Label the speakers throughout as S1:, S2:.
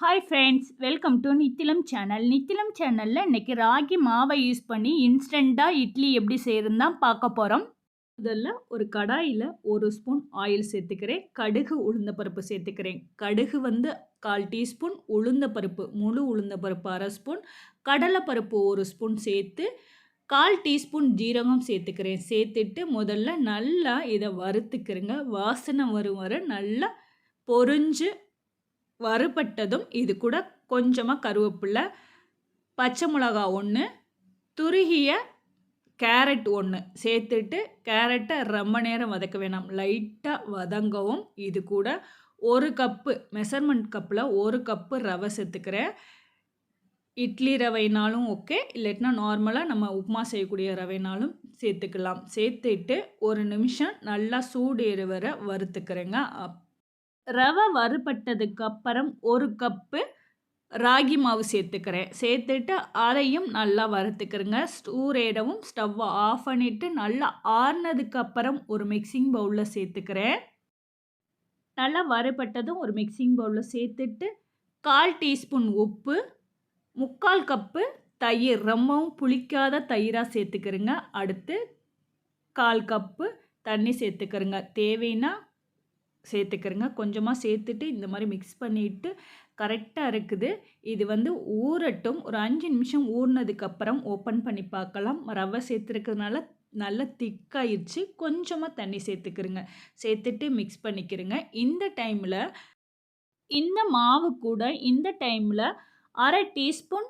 S1: Hi friends welcome to Nithilam channel Nithilam சேனலில் இன்றைக்கி ராகி மாவை யூஸ் பண்ணி இன்ஸ்டண்ட்டாக இட்லி எப்படி செய்யறதுன்னு தான் பார்க்க போகிறோம் முதல்ல ஒரு கடாயில் ஒரு ஸ்பூன் ஆயில் சேர்த்துக்கிறேன். கடுகு உளுந்த பருப்பு சேர்த்துக்கிறேன். கடுகு வந்து கால் டீஸ்பூன் உளுந்த பருப்பு முழு உளுந்த பருப்பு அரை ஸ்பூன் கடலை பருப்பு ஒரு ஸ்பூன் சேர்த்து கால் டீஸ்பூன் ஜீரகம் சேர்த்துக்கிறேன். சேர்த்துட்டு முதல்ல நல்லா இதை வறுத்துக்கிறேங்க. வாசனை வரும் வர நல்லா பொறிஞ்சு வறுபட்டதும் இது கூட கொஞ்சமாக கருவேப்பில்லை பச்சை மிளகா ஒன்று துருகிய கேரட் ஒன்று சேர்த்துட்டு கேரட்டை ரொம்ப நேரம் வதக்க வேணாம். லைட்டாக வதங்கவும் இது கூட ஒரு கப்பு மெஷர்மெண்ட் கப்பில் ஒரு கப்பு ரவை சேர்த்துக்கிறேன். இட்லி ரவைனாலும் ஓகே இல்லாட்டினா நார்மலாக நம்ம உப்புமா செய்யக்கூடிய ரவைனாலும் சேர்த்துக்கலாம். சேர்த்துட்டு ஒரு நிமிஷம் நல்லா சூடு ஏறு வர வறுத்துக்கிறேங்க. அப் ரவை வறுபட்டதுக்கு அப்புறம் ஒரு கப்பு ராகி மாவு சேர்த்துக்கிறேன். சேர்த்துட்டு அதையும் நல்லா வறுத்துக்கிறேங்க. ஸ்டூரேடவும் ஸ்டவ்வை ஆஃப் பண்ணிவிட்டு நல்லா ஆறுனதுக்கு அப்புறம் ஒரு மிக்சிங் பவுலில் சேர்த்துக்கிறேன். நல்லா வறுபட்டதும் ஒரு மிக்சிங் பவுலில் சேர்த்துட்டு கால் டீஸ்பூன் உப்பு முக்கால் கப்பு தயிர் ரொம்பவும் புளிக்காத தயிராக சேர்த்துக்கிறேங்க. அடுத்து கால் கப்பு தண்ணி சேர்த்துக்கிறேங்க. தேவைன்னா சேர்த்துக்கிறங்க. கொஞ்சமாக சேர்த்துட்டு இந்த மாதிரி மிக்ஸ் பண்ணிவிட்டு கரெக்டாக இருக்குது. இது வந்து ஊறட்டும். ஒரு அஞ்சு நிமிஷம் ஊறினதுக்கப்புறம் ஓப்பன் பண்ணி பார்க்கலாம். ரவை சேர்த்துருக்கிறதுனால நல்லா திக்காயிடுச்சு கொஞ்சமாக தண்ணி சேர்த்துக்கிறங்க. சேர்த்துட்டு மிக்ஸ் பண்ணிக்கிறங்க. இந்த டைமில் இந்த மாவு கூட இந்த டைமில் அரை டீஸ்பூன்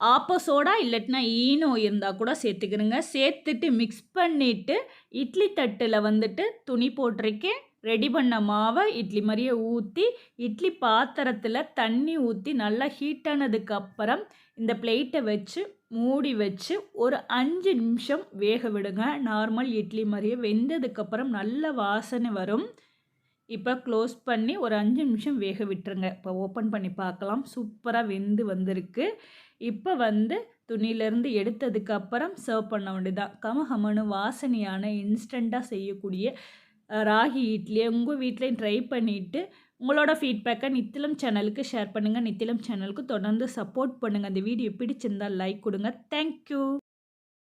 S1: ஆப்போ சோடா இல்லாட்டினா ஈனோ இருந்தால் கூட சேர்த்துக்கிறங்க. சேர்த்துட்டு மிக்ஸ் பண்ணிவிட்டு இட்லி தட்டில் வந்துட்டு துணி போட்டிருக்கேன். ரெடி பண்ண மாவை இட்லி மாதிரியே ஊற்றி இட்லி பாத்திரத்தில் தண்ணி ஊற்றி நல்லா ஹீட்டானதுக்கு அப்புறம் இந்த பிளேட்டை வச்சு மூடி வச்சு ஒரு அஞ்சு நிமிஷம் வேக விடுங்க. நார்மல் இட்லி மாதிரியே வெந்ததுக்கப்புறம் நல்ல வாசனை வரும். இப்போ க்ளோஸ் பண்ணி ஒரு அஞ்சு நிமிஷம் வேக விட்டுருங்க. இப்போ ஓப்பன் பண்ணி பார்க்கலாம். சூப்பராக வெந்து வந்திருக்கு. இப்போ வந்து துணியிலேருந்து எடுத்ததுக்கப்புறம் சர்வ் பண்ண வேண்டியதான் கமகமனு வாசனையான இன்ஸ்டண்ட்டாக செய்யக்கூடிய ராகி இட்லியை உங்கள் வீட்லேயும் ட்ரை பண்ணிவிட்டு உங்களோட ஃபீட்பேக்கை நித்திலம் சேனலுக்கு ஷேர் பண்ணுங்கள் நித்திலம் சேனலுக்கு தொடர்ந்து சப்போர்ட் பண்ணுங்கள் அந்த வீடியோ பிடிச்சிருந்தால் லைக் கொடுங்க. தேங்க்யூ